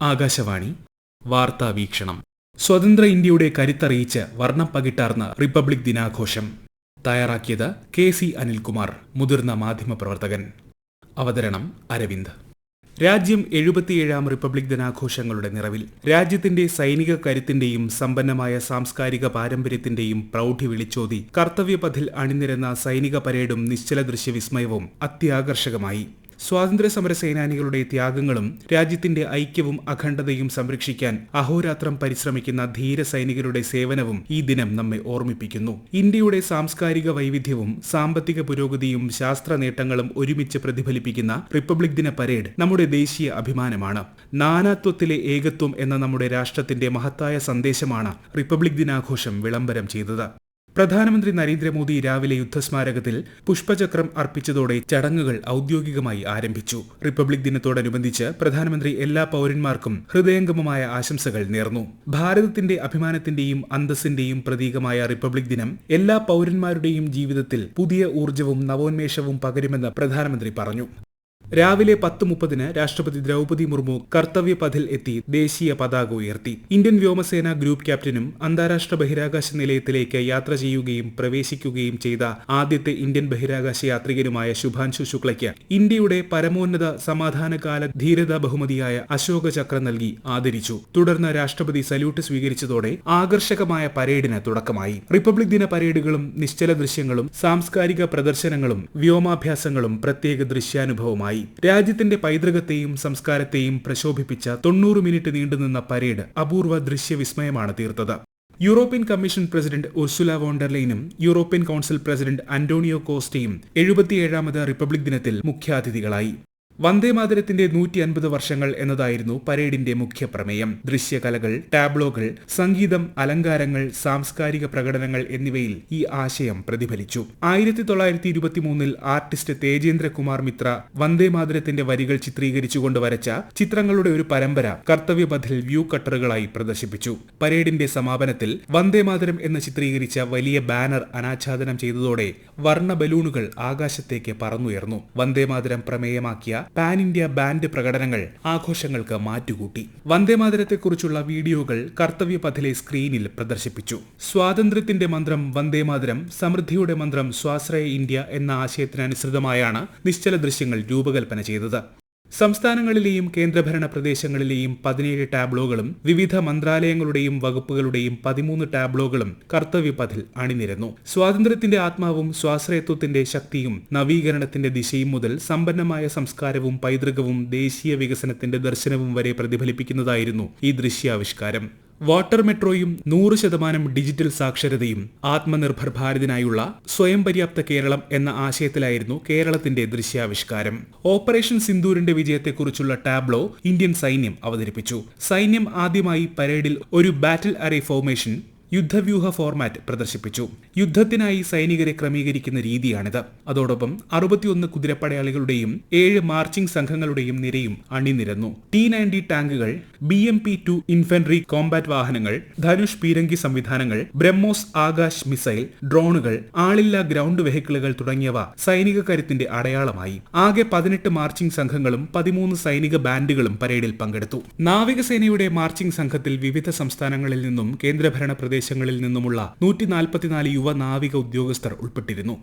ആകാശവാണി വാർത്താ വീക്ഷണം. സ്വതന്ത്ര ഇന്ത്യയുടെ കരുത്തറിയിച്ച് വർണം പകിട്ടാർന്ന റിപ്പബ്ലിക് ദിനാഘോഷം. തയ്യാറാക്കിയത് കെ സി അനിൽകുമാർ മുതിർന്ന മാധ്യമപ്രവർത്തകൻ അവതരണം അരവിന്ദ്. രാജ്യം എഴുപത്തിയേഴാം റിപ്പബ്ലിക് ദിനാഘോഷങ്ങളുടെ നിറവിൽ രാജ്യത്തിന്റെ സൈനിക കരുത്തിന്റെയും സമ്പന്നമായ സാംസ്കാരിക പാരമ്പര്യത്തിന്റെയും പ്രൗഢി വിളിച്ചോതി കർത്തവ്യപഥിൽ അണിനിരന്ന സൈനിക പരേഡും നിശ്ചല ദൃശ്യവിസ്മയവും അത്യാകർഷകമായി. സ്വാതന്ത്ര്യ സമര സേനാനികളുടെ ത്യാഗങ്ങളും രാജ്യത്തിന്റെ ഐക്യവും അഖണ്ഡതയും സംരക്ഷിക്കാൻ അഹോരാത്രം പരിശ്രമിക്കുന്ന ധീര സൈനികരുടെ സേവനവും ഈ ദിനം നമ്മെ ഓർമ്മിപ്പിക്കുന്നു. ഇന്ത്യയുടെ സാംസ്കാരിക വൈവിധ്യവും സാമ്പത്തിക പുരോഗതിയും ശാസ്ത്ര നേട്ടങ്ങളും ഒരുമിച്ച് പ്രതിഫലിപ്പിക്കുന്ന റിപ്പബ്ലിക് ദിന പരേഡ് നമ്മുടെ ദേശീയ അഭിമാനമാണ്. നാനാത്വത്തിലെ ഏകത്വം എന്ന നമ്മുടെ രാഷ്ട്രത്തിന്റെ മഹത്തായ സന്ദേശമാണ് റിപ്പബ്ലിക് ദിനാഘോഷം വിളംബരം ചെയ്തത്. പ്രധാനമന്ത്രി നരേന്ദ്രമോദി രാവിലെ യുദ്ധസ്മാരകത്തിൽ പുഷ്പചക്രം അർപ്പിച്ചതോടെ ചടങ്ങുകൾ ഔദ്യോഗികമായി ആരംഭിച്ചു. റിപ്പബ്ലിക് ദിനത്തോടനുബന്ധിച്ച് പ്രധാനമന്ത്രി എല്ലാ പൌരന്മാർക്കും ഹൃദയംഗമമായ ആശംസകൾ നേർന്നു. ഭാരതത്തിന്റെ അഭിമാനത്തിന്റെയും അന്തസ്സിന്റെയും പ്രതീകമായ റിപ്പബ്ലിക് ദിനം എല്ലാ പൌരന്മാരുടെയും ജീവിതത്തിൽ പുതിയ ഊർജവും നവോന്മേഷവും പകരുമെന്ന് പ്രധാനമന്ത്രി പറഞ്ഞു. രാവിലെ പത്ത് മുപ്പതിന് രാഷ്ട്രപതി ദ്രൗപതി മുർമു കർത്തവ്യ പഥിൽ എത്തി ദേശീയ പതാക ഉയർത്തി. ഇന്ത്യൻ വ്യോമസേന ഗ്രൂപ്പ് ക്യാപ്റ്റനും അന്താരാഷ്ട്ര ബഹിരാകാശ നിലയത്തിലേക്ക് യാത്ര ചെയ്യുകയും പ്രവേശിക്കുകയും ചെയ്ത ആദ്യത്തെ ഇന്ത്യൻ ബഹിരാകാശ യാത്രികനുമായ ശുഭാൻശു ശുക്ലയ്ക്ക് ഇന്ത്യയുടെ പരമോന്നത സമാധാനകാല ധീരതാ ബഹുമതിയായ അശോക ചക്ര നൽകി ആദരിച്ചു. തുടർന്ന് രാഷ്ട്രപതി സല്യൂട്ട് സ്വീകരിച്ചതോടെ ആകർഷകമായ പരേഡിന് തുടക്കമായി. റിപ്പബ്ലിക് ദിന പരേഡുകളും നിശ്ചല ദൃശ്യങ്ങളും സാംസ്കാരിക പ്രദർശനങ്ങളും വ്യോമാഭ്യാസങ്ങളും പ്രത്യേക ദൃശ്യാനുഭവമായി. രാജ്യത്തിന്റെ പൈതൃകത്തെയും സംസ്കാരത്തെയും പ്രശോഭിപ്പിച്ച തൊണ്ണൂറ് മിനിറ്റ് നീണ്ടുനിന്ന പരേഡ് അപൂർവ ദൃശ്യവിസ്മയമാണ് തീർത്തത്. യൂറോപ്യൻ കമ്മീഷൻ പ്രസിഡന്റ് ഉർസുല വോണ്ടർലൈനും യൂറോപ്യൻ കൌൺസിൽ പ്രസിഡന്റ് അന്റോണിയോ കോസ്റ്റയും എഴുപത്തിയേഴാമത് റിപ്പബ്ലിക് ദിനത്തിൽ മുഖ്യാതിഥികളായി. വന്ദേമാതരത്തിന്റെ നൂറ്റി അൻപത് വർഷങ്ങൾ എന്നതായിരുന്നു പരേഡിന്റെ മുഖ്യ പ്രമേയം ദൃശ്യകലകൾ ടാബ്ലോകൾ സംഗീതം അലങ്കാരങ്ങൾ സാംസ്കാരിക പ്രകടനങ്ങൾ എന്നിവയിൽ ഈ ആശയം പ്രതിഫലിച്ചു. ആയിരത്തി തൊള്ളായിരത്തി ഇരുപത്തിമൂന്നിൽ ആർട്ടിസ്റ്റ് തേജേന്ദ്രകുമാർ മിത്ര വന്ദേമാതരത്തിന്റെ വരികൾ ചിത്രീകരിച്ചുകൊണ്ട് വരച്ച ചിത്രങ്ങളുടെ ഒരു പരമ്പര കർത്തവ്യബദ്ധിൽ വ്യൂ കട്ടറുകളായി പ്രദർശിപ്പിച്ചു. പരേഡിന്റെ സമാപനത്തിൽ വന്ദേമാതരം എന്ന് ചിത്രീകരിച്ച വലിയ ബാനർ അനാച്ഛാദനം ചെയ്തതോടെ വർണ ബലൂണുകൾ ആകാശത്തേക്ക് പറന്നുയർന്നു. വന്ദേമാതരം പ്രമേയമാക്കിയ പാൻ ഇന്ത്യ ബാൻഡ് പ്രകടനങ്ങൾ ആഘോഷങ്ങൾക്ക് മാറ്റുകൂട്ടി. വന്ദേമാതരത്തെക്കുറിച്ചുള്ള വീഡിയോകൾ കർത്തവ്യപഥിലെ സ്ക്രീനിൽ പ്രദർശിപ്പിച്ചു. സ്വാതന്ത്ര്യത്തിന്റെ മന്ത്രം വന്ദേമാതരം സമൃദ്ധിയുടെ മന്ത്രം സ്വാശ്രയ ഇന്ത്യ എന്ന ആശയത്തിനനുസൃതമായാണ് നിശ്ചല ദൃശ്യങ്ങൾ രൂപകൽപ്പന ചെയ്തത്. സംസ്ഥാനങ്ങളിലെയും കേന്ദ്രഭരണ പ്രദേശങ്ങളിലെയും പതിനേഴ് ടാബ്ലോകളും വിവിധ മന്ത്രാലയങ്ങളുടെയും വകുപ്പുകളുടെയും പതിമൂന്ന് ടാബ്ലോകളും കർത്തവ്യപഥിൽ അണിനിരന്നു. സ്വാതന്ത്ര്യത്തിന്റെ ആത്മാവും സ്വാശ്രയത്വത്തിന്റെ ശക്തിയും നവീകരണത്തിന്റെ ദിശയും മുതൽ സമ്പന്നമായ സംസ്കാരവും പൈതൃകവും ദേശീയ വികസനത്തിന്റെ ദർശനവും വരെ പ്രതിഫലിപ്പിക്കുന്നതായിരുന്നു ഈ ദൃശ്യാവിഷ്കാരം. വാട്ടർ മെട്രോയും നൂറ് ശതമാനം ഡിജിറ്റൽ സാക്ഷരതയും ആത്മനിർഭർ ഭാരതിനായുള്ള സ്വയം പര്യാപ്ത കേരളം എന്ന ആശയത്തിലായിരുന്നു കേരളത്തിന്റെ ദൃശ്യാവിഷ്കാരം. ഓപ്പറേഷൻ സിന്ദൂരിന്റെ വിജയത്തെക്കുറിച്ചുള്ള ടാബ്ലോ ഇന്ത്യൻ സൈന്യം അവതരിപ്പിച്ചു. സൈന്യം ആദ്യമായി പരേഡിൽ ഒരു ബാറ്റിൽ അറേ ഫോർമേഷൻ യുദ്ധവ്യൂഹ ഫോർമാറ്റ് പ്രദർശിപ്പിച്ചു. യുദ്ധത്തിനായി സൈനികരെ ക്രമീകരിക്കുന്ന രീതിയാണിത്. അതോടൊപ്പം അറുപത്തിയൊന്ന് കുതിരപ്പടയാളികളുടെയും ഏഴ് മാർച്ചിംഗ് സംഘങ്ങളുടെയും നിരയും അണിനിരന്നു. ടി നയന്റി ടാങ്കുകൾ B M P two infantry combat വാഹനങ്ങൾ ധനുഷ് പീരങ്കി സംവിധാനങ്ങൾ ബ്രഹ്മോസ് ആകാശ് മിസൈൽ ഡ്രോണുകൾ ആളില്ലാ ഗ്രൗണ്ട് വെഹിക്കിളുകൾ തുടങ്ങിയവ സൈനിക കരുത്തിന്റെ അടയാളമായി. ആകെ പതിനെട്ട് മാർച്ചിംഗ് സംഘങ്ങളും പതിമൂന്ന് സൈനിക ബാൻഡുകളും പരേഡിൽ പങ്കെടുത്തു. നാവികസേനയുടെ മാർച്ചിംഗ് സംഘത്തിൽ വിവിധ സംസ്ഥാനങ്ങളിൽ നിന്നും കേന്ദ്രഭരണ പ്രദേശങ്ങളിൽ നിന്നുമുള്ള നൂറ്റി നാൽപ്പത്തിനാല് യുവ നാവിക ഉദ്യോഗസ്ഥർ ഉൾപ്പെട്ടിരുന്നു.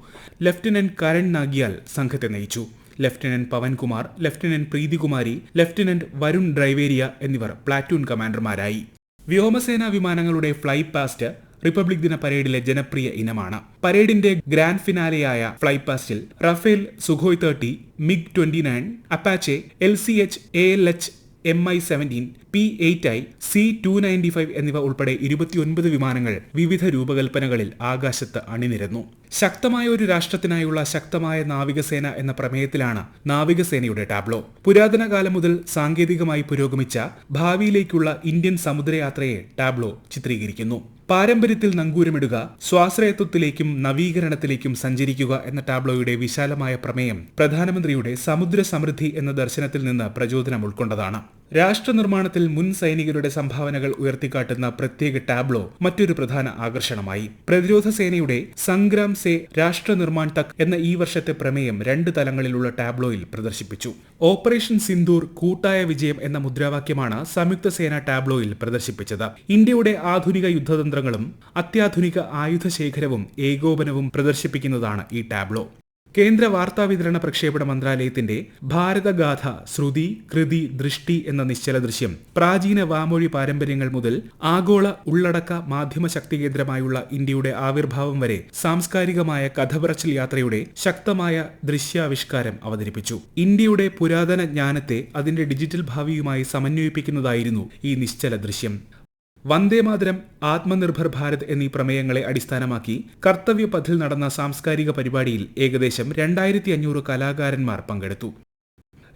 ലഫ്റ്റനന്റ് കരൺ നാഗിയാൽ സംഘത്തെ നയിച്ചു. Lieutenant Pavankumar lieutenant Preetikumari lieutenant Varun ഡ്രൈവേരിയ എന്നിവർ പ്ലാറ്റൂൺ കമാൻഡർമാരായി. വ്യോമസേനാ വിമാനങ്ങളുടെ ഫ്ലൈ പാസ്റ്റ് റിപ്പബ്ലിക് ദിന പരേഡിലെ ജനപ്രിയ ഇനമാണ്. പരേഡിന്റെ ഗ്രാൻഡ് ഫിനാലെയായ fly പാസ്റ്റിൽ Rafale Sukhoi thirty MiG twenty nine Apache L C H A L H M I seventeen P eight I C two ninety five എന്നിവ ഉൾപ്പെടെ ഇരുപത്തിയൊൻപത് വിമാനങ്ങൾ വിവിധ രൂപകൽപ്പനകളിൽ ആകാശത്ത് അണിനിരന്നു. ശക്തമായ ഒരു രാഷ്ട്രത്തിനായുള്ള ശക്തമായ നാവികസേന എന്ന പ്രമേയത്തിലാണ് നാവികസേനയുടെ ടാബ്ലോ. പുരാതന കാലം മുതൽ സാങ്കേതികമായി പുരോഗമിച്ച ഭാവിയിലേക്കുള്ള ഇന്ത്യൻ സമുദ്രയാത്രയെ ടാബ്ലോ ചിത്രീകരിക്കുന്നു. പാരമ്പര്യത്തിൽ നങ്കൂരമിടുക സ്വാശ്രയത്വത്തിലേക്കും നവീകരണത്തിലേക്കും സഞ്ചരിക്കുക എന്ന ടാബ്ലോയുടെ വിശാലമായ പ്രമേയം പ്രധാനമന്ത്രിയുടെ സമുദ്ര സമൃദ്ധി എന്ന ദർശനത്തിൽ നിന്ന് പ്രചോദനം ഉൾക്കൊണ്ടതാണ്. രാഷ്ട്ര നിർമ്മാണത്തിൽ മുൻ സൈനികരുടെ സംഭാവനകൾ ഉയർത്തിക്കാട്ടുന്ന പ്രത്യേക ടാബ്ലോ മറ്റൊരു പ്രധാന ആകർഷണമായി. പ്രതിരോധ സേനയുടെ സംഗ്രാം സേ രാഷ്ട്ര നിർമ്മാൺ തക് എന്ന ഈ വർഷത്തെ പ്രമേയം രണ്ട് തലങ്ങളിലുള്ള ടാബ്ലോയിൽ പ്രദർശിപ്പിച്ചു. ഓപ്പറേഷൻ സിന്ദൂർ കൂട്ടായ വിജയം എന്ന മുദ്രാവാക്യമാണ് സംയുക്ത സേന ടാബ്ലോയിൽ പ്രദർശിപ്പിച്ചത്. ഇന്ത്യയുടെ ആധുനിക യുദ്ധതന്ത്രങ്ങളും അത്യാധുനിക ആയുധശേഖരവും ഏകോപനവും പ്രദർശിപ്പിക്കുന്നതാണ് ഈ ടാബ്ലോ. കേന്ദ്ര വാർത്താവിതരണ പ്രക്ഷേപണ മന്ത്രാലയത്തിന്റെ ഭാരതഗാഥ ശ്രുതി കൃതി ദൃഷ്ടി എന്ന നിശ്ചല ദൃശ്യം പ്രാചീന വാമൊഴി പാരമ്പര്യങ്ങൾ മുതൽ ആഗോള ഉള്ളടക്ക മാധ്യമ ശക്തി കേന്ദ്രമായുള്ള ഇന്ത്യയുടെ ആവിർഭാവം വരെ സാംസ്കാരികമായ കഥപറച്ചിൽ യാത്രയുടെ ശക്തമായ ദൃശ്യാവിഷ്കാരം അവതരിപ്പിച്ചു. ഇന്ത്യയുടെ പുരാതന ജ്ഞാനത്തെ അതിന്റെ ഡിജിറ്റൽ ഭാവിയുമായി സമന്വയിപ്പിക്കുന്നതായിരുന്നു ഈ നിശ്ചല ദൃശ്യം. വന്ദേമാതരം ആത്മനിർഭർ ഭാരത് എന്നീ പ്രമേയങ്ങളെ അടിസ്ഥാനമാക്കി കർത്തവ്യപഥിൽ നടന്ന സാംസ്കാരിക പരിപാടിയിൽ ഏകദേശം രണ്ടായിരത്തി അഞ്ഞൂറ് കലാകാരന്മാർ പങ്കെടുത്തു.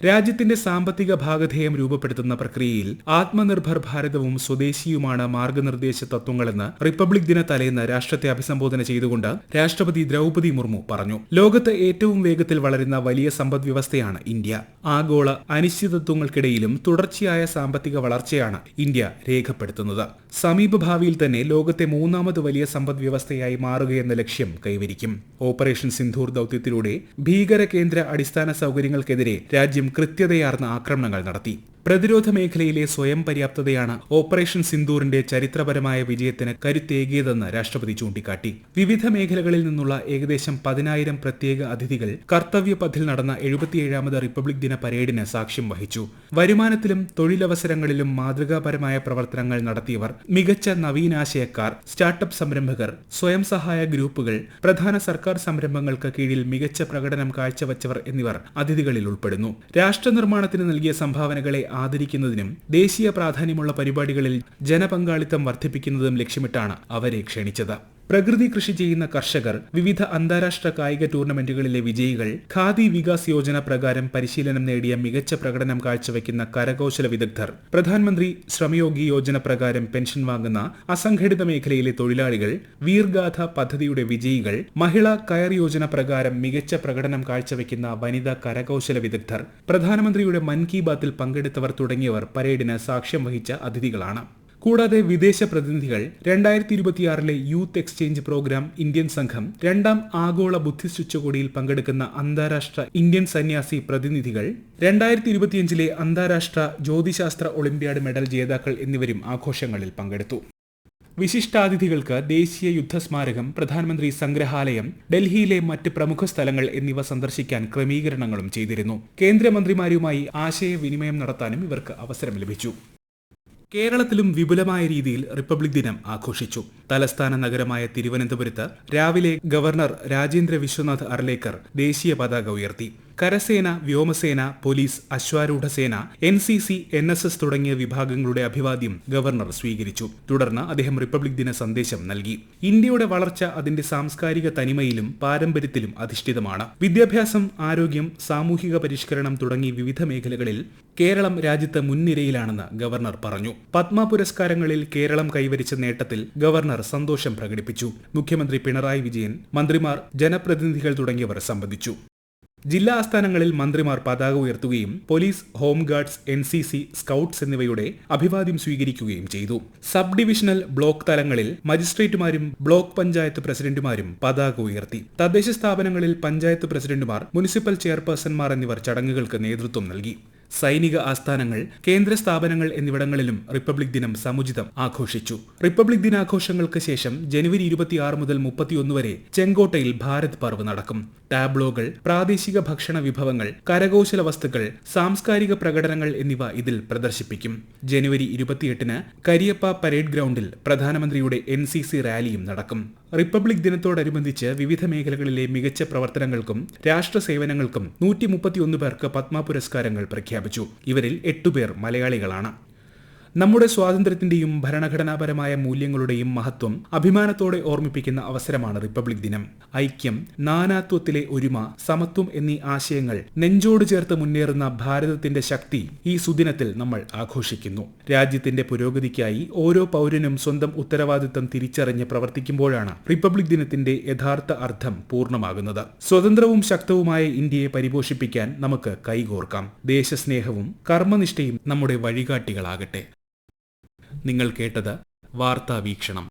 രാജ്യത്തിന്റെ സാമ്പത്തിക ഭാഗധേയം രൂപപ്പെടുത്തുന്ന പ്രക്രിയയിൽ ആത്മനിർഭർ ഭാരതവും സ്വദേശിയുമാണ് മാർഗനിർദ്ദേശ തത്വങ്ങളെന്ന് റിപ്പബ്ലിക് ദിന തലേന്ന് രാഷ്ട്രത്തെ അഭിസംബോധന ചെയ്തുകൊണ്ട് രാഷ്ട്രപതി ദ്രൗപദി മുർമു പറഞ്ഞു. ലോകത്ത് ഏറ്റവും വേഗത്തിൽ വളരുന്ന വലിയ സമ്പദ് വ്യവസ്ഥയാണ് ഇന്ത്യ. ആഗോള അനിശ്ചിതത്വങ്ങൾക്കിടയിലും തുടർച്ചയായ സാമ്പത്തിക വളർച്ചയാണ് ഇന്ത്യ രേഖപ്പെടുത്തുന്നത്. സമീപ ഭാവിയിൽ തന്നെ ലോകത്തെ മൂന്നാമത് വലിയ സമ്പദ് വ്യവസ്ഥയായി മാറുകയെന്ന ലക്ഷ്യം കൈവരിക്കും. ഓപ്പറേഷൻ സിന്ധൂർ ദൌത്യത്തിലൂടെ ഭീകര കേന്ദ്ര അടിസ്ഥാന സൗകര്യങ്ങൾക്കെതിരെ രാജ്യം കൃത്യതയാർന്ന ആക്രമണങ്ങൾ നടത്തി പ്രതിരോധ മേഖലയിലെ സ്വയം പര്യാപ്തതയാണ് ഓപ്പറേഷൻ സിന്ദൂറിന്റെ ചരിത്രപരമായ വിജയത്തിന് കരുത്തേകിയതെന്ന് രാഷ്ട്രപതി ചൂണ്ടിക്കാട്ടി. വിവിധ മേഖലകളിൽ നിന്നുള്ള ഏകദേശം പതിനായിരം പ്രത്യേക അതിഥികൾ കർത്തവ്യപഥിൽ നടന്ന എഴുപത്തിയേഴാമത് റിപ്പബ്ലിക് ദിന പരേഡിന് സാക്ഷ്യം വഹിച്ചു. വരുമാനത്തിലും തൊഴിലവസരങ്ങളിലും മാതൃകാപരമായ പ്രവർത്തനങ്ങൾ നടത്തിയവർ മികച്ച നവീനാശയക്കാർ സ്റ്റാർട്ടപ്പ് സംരംഭകർ സ്വയം സഹായ ഗ്രൂപ്പുകൾ പ്രധാന സർക്കാർ സംരംഭങ്ങൾക്ക് കീഴിൽ മികച്ച പ്രകടനം കാഴ്ചവച്ചവർ എന്നിവർ അതിഥികളിൽ ഉൾപ്പെടുന്നു. രാഷ്ട്ര നിർമ്മാണത്തിന് നൽകിയ സംഭാവനകളെ ആദരിക്കുന്നതിനും ദേശീയ പ്രാധാന്യമുള്ള പരിപാടികളിൽ ജനപങ്കാളിത്തം വർദ്ധിപ്പിക്കുന്നതും ലക്ഷ്യമിട്ടാണ് അവരെ ക്ഷണിച്ചത് പ്രകൃതി കൃഷി ചെയ്യുന്ന കർഷകർ വിവിധ അന്താരാഷ്ട്ര കായിക ടൂർണമെന്റുകളിലെ വിജയികൾ ഖാദി വികാസ് യോജന പ്രകാരം പരിശീലനം നേടിയ മികച്ച പ്രകടനം കാഴ്ചവെക്കുന്ന കരകൗശല വിദഗ്ധർ പ്രധാനമന്ത്രി ശ്രമയോഗി യോജന പ്രകാരം പെൻഷൻ വാങ്ങുന്ന അസംഘടിത മേഖലയിലെ തൊഴിലാളികൾ വീർഗാഥ പദ്ധതിയുടെ വിജയികൾ മഹിളാ കയർ യോജന പ്രകാരം മികച്ച പ്രകടനം കാഴ്ചവെക്കുന്ന വനിതാ കരകൗശല വിദഗ്ധർ പ്രധാനമന്ത്രിയുടെ മൻ കി ബാത്തിൽ പങ്കെടുത്തവർ തുടങ്ങിയവർ പരേഡിന് സാക്ഷ്യം വഹിച്ച അതിഥികളാണ്. കൂടാതെ വിദേശ പ്രതിനിധികൾ രണ്ടായിരത്തി ഇരുപത്തിയാറിലെ യൂത്ത് എക്സ്ചേഞ്ച് പ്രോഗ്രാം ഇന്ത്യൻ സംഘം രണ്ടാം ആഗോള ബുദ്ധിസ്റ്റ് ഉച്ചകോടിയിൽ പങ്കെടുക്കുന്ന അന്താരാഷ്ട്ര ഇന്ത്യൻ സന്യാസി പ്രതിനിധികൾ രണ്ടായിരത്തി ഇരുപത്തിയഞ്ചിലെ അന്താരാഷ്ട്ര ജ്യോതിശാസ്ത്ര ഒളിമ്പ്യാഡ് മെഡൽ ജേതാക്കൾ എന്നിവരും ആഘോഷങ്ങളിൽ പങ്കെടുത്തു. വിശിഷ്ടാതിഥികൾക്ക് ദേശീയ യുദ്ധസ്മാരകം പ്രധാനമന്ത്രി സംഗ്രഹാലയം ഡൽഹിയിലെ മറ്റ് പ്രമുഖ സ്ഥലങ്ങൾ എന്നിവ സന്ദർശിക്കാൻ ക്രമീകരണങ്ങളും ചെയ്തിരുന്നു. കേന്ദ്രമന്ത്രിമാരുമായി ആശയവിനിമയം നടത്താനും ഇവർക്ക് അവസരം ലഭിച്ചു. കേരളത്തിലും വിപുലമായ രീതിയിൽ റിപ്പബ്ലിക് ദിനം ആഘോഷിച്ചു. തലസ്ഥാന നഗരമായ തിരുവനന്തപുരത്ത് രാവിലെ ഗവർണർ രാജേന്ദ്ര വിശ്വനാഥ് അർലേക്കർ ദേശീയ പതാക ഉയർത്തി. കരസേന വ്യോമസേന പോലീസ് അശ്വാരൂഢ സേന N C C N S S തുടങ്ങിയ വിഭാഗങ്ങളുടെ അഭിവാദ്യം ഗവർണർ സ്വീകരിച്ചു. തുടർന്ന് അദ്ദേഹം റിപ്പബ്ലിക് ദിന സന്ദേശം നൽകി. ഇന്ത്യയുടെ വളർച്ച അതിന്റെ സാംസ്കാരിക തനിമയിലും പാരമ്പര്യത്തിലും അധിഷ്ഠിതമാണ്. വിദ്യാഭ്യാസം ആരോഗ്യം സാമൂഹിക പരിഷ്കരണം തുടങ്ങി വിവിധ മേഖലകളിൽ കേരളം രാജ്യത്ത് മുൻനിരയിലാണെന്ന് ഗവർണർ പറഞ്ഞു. പത്മ പുരസ്കാരങ്ങളിൽ കേരളം കൈവരിച്ച നേട്ടത്തിൽ ഗവർണർ സന്തോഷം പ്രകടിപ്പിച്ചു. മുഖ്യമന്ത്രി പിണറായി വിജയൻ മന്ത്രിമാർ ജനപ്രതിനിധികൾ തുടങ്ങിയവർ സംബന്ധിച്ചു. ജില്ലാ ആസ്ഥാനങ്ങളിൽ മന്ത്രിമാർ പതാക ഉയർത്തുകയും police home guards N C C scouts എന്നിവയുടെ അഭിവാദ്യം സ്വീകരിക്കുകയും ചെയ്തു. സബ് ഡിവിഷണൽ ബ്ലോക്ക് തലങ്ങളിൽ മജിസ്ട്രേറ്റുമാരും ബ്ലോക്ക് പഞ്ചായത്ത് പ്രസിഡന്റുമാരും പതാക ഉയർത്തി. തദ്ദേശ സ്ഥാപനങ്ങളിൽ പഞ്ചായത്ത് പ്രസിഡന്റുമാർ മുനിസിപ്പൽ ചെയർപേഴ്സൺമാർ എന്നിവർ ചടങ്ങുകൾക്ക് നേതൃത്വം നൽകി. സൈനിക ആസ്ഥാനങ്ങൾ കേന്ദ്ര സ്ഥാപനങ്ങൾ എന്നിവിടങ്ങളിലും റിപ്പബ്ലിക് ദിനം സമുചിതം ആഘോഷിച്ചു. റിപ്പബ്ലിക് ദിനാഘോഷങ്ങൾക്ക് ശേഷം ജനുവരി ഇരുപത്തിയാറ് മുതൽ മുപ്പത്തിയൊന്ന് വരെ ചെങ്കോട്ടയിൽ ഭാരത് പർവ് നടക്കും. ടാബ്ലോകൾ പ്രാദേശിക ഭക്ഷണ വിഭവങ്ങൾ കരകൗശല വസ്തുക്കൾ സാംസ്കാരിക പ്രകടനങ്ങൾ എന്നിവ ഇതിൽ പ്രദർശിപ്പിക്കും. ജനുവരി ഇരുപത്തിയെട്ടിന് കരിയപ്പ പരേഡ് ഗ്രൗണ്ടിൽ പ്രധാനമന്ത്രിയുടെ എൻ സി സി റാലിയും നടക്കും. റിപ്പബ്ലിക് ദിനത്തോടനുബന്ധിച്ച് വിവിധ മേഖലകളിലെ മികച്ച പ്രവർത്തനങ്ങൾക്കും രാഷ്ട്ര സേവനങ്ങൾക്കും നൂറ്റി മുപ്പത്തിയൊന്ന് പേർക്ക് പത്മ പുരസ്കാരങ്ങൾ പ്രഖ്യാപിച്ചു. ഇവരിൽ എട്ടുപേർ മലയാളികളാണ്. നമ്മുടെ സ്വാതന്ത്ര്യത്തിന്റെയും ഭരണഘടനാപരമായ മൂല്യങ്ങളുടെയും മഹത്വം അഭിമാനത്തോടെ ഓർമ്മിപ്പിക്കുന്ന അവസരമാണ് റിപ്പബ്ലിക് ദിനം. ഐക്യം നാനാത്വത്തിലെ ഒരുമ സമത്വം എന്നീ ആശയങ്ങൾ നെഞ്ചോട് ചേർത്ത് മുന്നേറുന്ന ഭാരതത്തിന്റെ ശക്തി ഈ സുദിനത്തിൽ നമ്മൾ ആഘോഷിക്കുന്നു. രാജ്യത്തിന്റെ പുരോഗതിക്കായി ഓരോ പൗരനും സ്വന്തം ഉത്തരവാദിത്തം തിരിച്ചറിഞ്ഞ് പ്രവർത്തിക്കുമ്പോഴാണ് റിപ്പബ്ലിക് ദിനത്തിന്റെ യഥാർത്ഥ അർത്ഥം പൂർണമാകുന്നത്. സ്വതന്ത്രവും ശക്തവുമായ ഇന്ത്യയെ പരിപോഷിപ്പിക്കാൻ നമുക്ക് കൈകോർക്കാം. ദേശസ്നേഹവും കർമ്മനിഷ്ഠയും നമ്മുടെ വഴികാട്ടികളാകട്ടെ. നിങ്ങൾ കേട്ടത് വാർത്താ വീക്ഷണം